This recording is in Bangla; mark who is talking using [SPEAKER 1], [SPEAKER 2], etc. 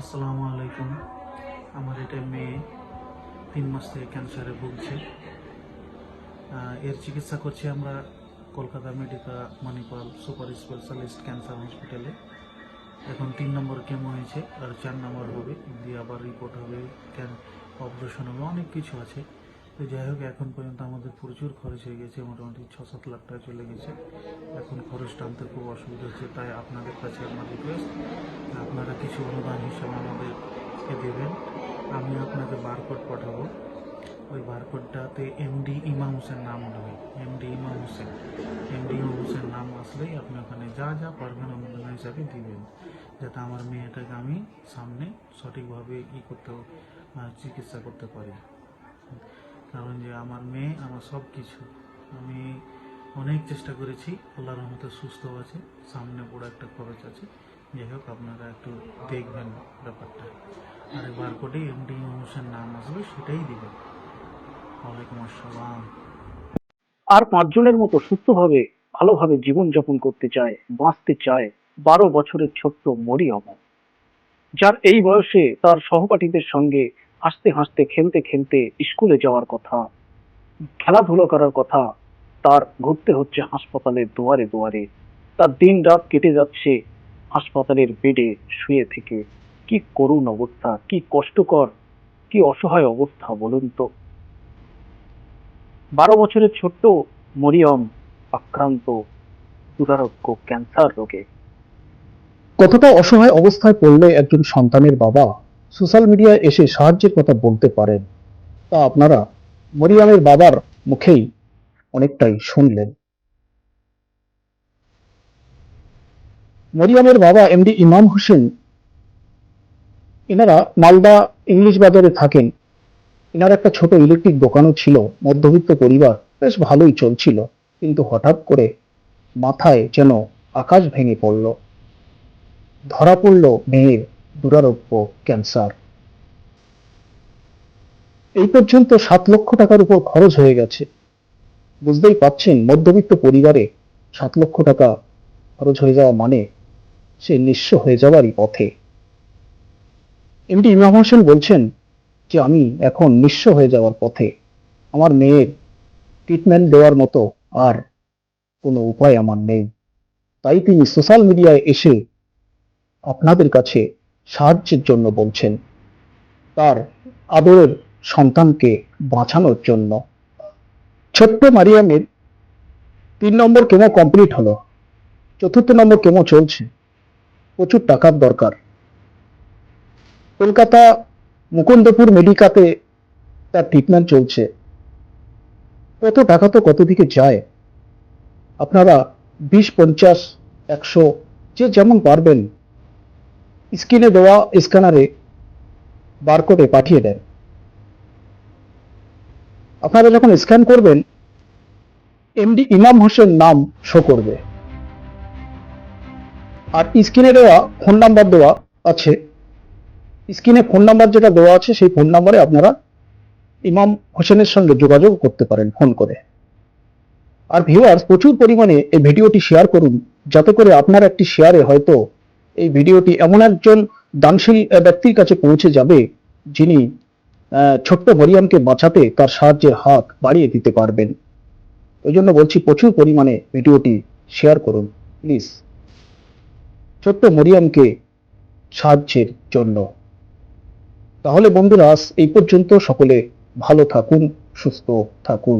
[SPEAKER 1] আসসালামু আলাইকুম। আমার এটা মেয়ে তিন মাস থেকে ক্যান্সারে ভুগছে। এর চিকিৎসা করছি আমরা Kolkata Medica Manipal super specialist cancer হসপিটালে। এখন তিন নম্বর কেমো হয়েছে আর চার নম্বর হবে। দিয়ে আবার রিপোর্ট হবে অপারেশন হবে, অনেক কিছু আছে। তো যাই হোক, এখন পর্যন্ত আমাদের প্রচুর খরচ হয়ে গেছে, মোটামুটি ছ সাত লাখ টাকা চলে গেছে। এখন খরচ টানতে খুব অসুবিধা হচ্ছে, তাই আপনাদের কাছে আমার রিকোয়েস্ট আপনারা কিছু অনুদান হিসাবে আমাদেরকে দেবেন। আমি আপনাকে বারকোড পাঠাবো। ওই বারকোডটাতে এমডি ইমাম হোসেন নাম উঠবে এমডি ইমাম হোসেন। এমডি ইমাম হোসেন নাম আসলেই আপনি ওখানে যা যা পারবেন অনুদান হিসাবে দিবেন, যাতে আমার মেয়েটাকে আমি সামনে সঠিকভাবে ই করতে চিকিৎসা করতে পারি। কারণ যে আমার মেয়ে, আমার সব কিছু আমি অনেক চেষ্টা করেছি আল্লাহর রহমতে সুস্থ আছে, সামনে বড় একটা খরচ আছে। যাই হোক, আপনারা একটু দেখবেন ব্যাপারটা। আর বারকোডে এমডি হোসেন নাম আসবে, সেটাই দিবেন। ওয়ালাইকুম আসসালাম।
[SPEAKER 2] আর পাঁচজনের মতো সুস্থভাবে, ভালোভাবে জীবনযাপন করতে চায়, বাঁচতে চায়, বারো বছরের ছোট্ট মরিয়ম। যার এই বয়সে তার সহপাঠীদের সঙ্গে হাসতে হাসতে, খেলতে খেলতে স্কুলে যাওয়ার কথা, খেলাধুলো করার কথা, তার ঘুরতে হচ্ছে হাসপাতালের দুয়ারে দুয়ারে। তার দিন রাত কেটে যাচ্ছে হাসপাতালের বেডে শুয়ে থেকে। কি করুণ অবস্থা, কি কষ্টকর, কি অসহায় অবস্থা বলুন তো। বারো বছরের ছোট্ট মরিয়ম আক্রান্ত দুরারোগ্য ক্যান্সার রোগে।
[SPEAKER 3] কতটা অসহায় অবস্থায় পড়লে একজন সন্তানের বাবা সোশ্যাল মিডিয়ায় এসে সাহায্যের কথা বলতে পারেন? তা আপনারা মরিয়ামের বাবার মুখেই অনেকটাই শুনলেন। মরিয়ামের বাবা এমডি ইমাম হোসেন, এনারা মালদা ইংলিশ বাজারে থাকেন। এনার একটা ছোট ইলেকট্রিক দোকানও ছিল, মধ্যবিত্ত পরিবার, বেশ ভালোই চলছিল। কিন্তু হঠাৎ করে মাথায় যেন আকাশ ভেঙে পড়ল। ধরা পড়ল মেয়ের দুরারোগ্য ক্যান্সার। এই পর্যন্ত সাত লক্ষ টাকার উপর খরচ হয়ে গেছে। বুঝতেই পাচ্ছেন, মধ্যবিত্ত পরিবারে সাত লক্ষ টাকা খরচ হয়ে যাওয়া মানে সে নিঃস্ব হয়ে যাওয়ারই পথে। এমডি ইমাম হোসেন বলছেন যে, আমি এখন নিঃস্ব হয়ে যাওয়ার পথে। আমার মেয়ের ট্রিটমেন্ট দেওয়ার মতো আর কোনো উপায় আমার নেই। তাই তিনি সোশ্যাল মিডিয়ায় এসে আপনাদের কাছে সাহায্যের জন্য বলছেন। তার আদরের সন্তানকে বাঁচানোর জন্য। ছোট্ট মারিয়ামের তিন নম্বর কেমো কমপ্লিট হলো। চতুর্থ নম্বর কেমো চলছে। প্রচুর টাকার দরকার। কলকাতা মুকুন্দপুর মেডিকাতে তার ট্রিটমেন্ট চলছে। কত টাকা তো কত দিকে যায়? আপনারা বিশ, পঞ্চাশ, একশো, যে যেমন পারবেন স্ক্রিনে দেওয়া স্ক্যানারে বারকোডে পাঠিয়ে দেন। আপনারা যখন স্ক্যান করবেন, এমডি ইমাম হোসেন নাম শো করবে। আর স্ক্রিনে দেওয়া ফোন নাম্বার দেওয়া আছে। স্ক্রিনে ফোন নাম্বার যেটা দেওয়া আছে, সেই ফোন নাম্বারে আপনারা ইমাম হোসেনের সঙ্গে যোগাযোগ করতে পারেন ফোন করে। আর ভিউয়ার্স প্রচুর পরিমাণে এই ভিডিওটি শেয়ার করুন, যাতে করে আপনার একটি শেয়ারে হয়তো এই ভিডিওটি এমন একজন দানশীল ব্যক্তির কাছে পৌঁছে যাবে যিনি ছোট্ট মরিয়ামকে বাঁচাতে তার সাহায্যের হাত বাড়িয়ে দিতে পারবেন। ওই জন্য বলছি, প্রচুর পরিমাণে ভিডিওটি শেয়ার করুন প্লিজ ছোট্ট মরিয়ামকে সাহায্যের জন্য। তাহলে বন্ধুরা এই পর্যন্ত। সকলে ভালো থাকুন, সুস্থ থাকুন।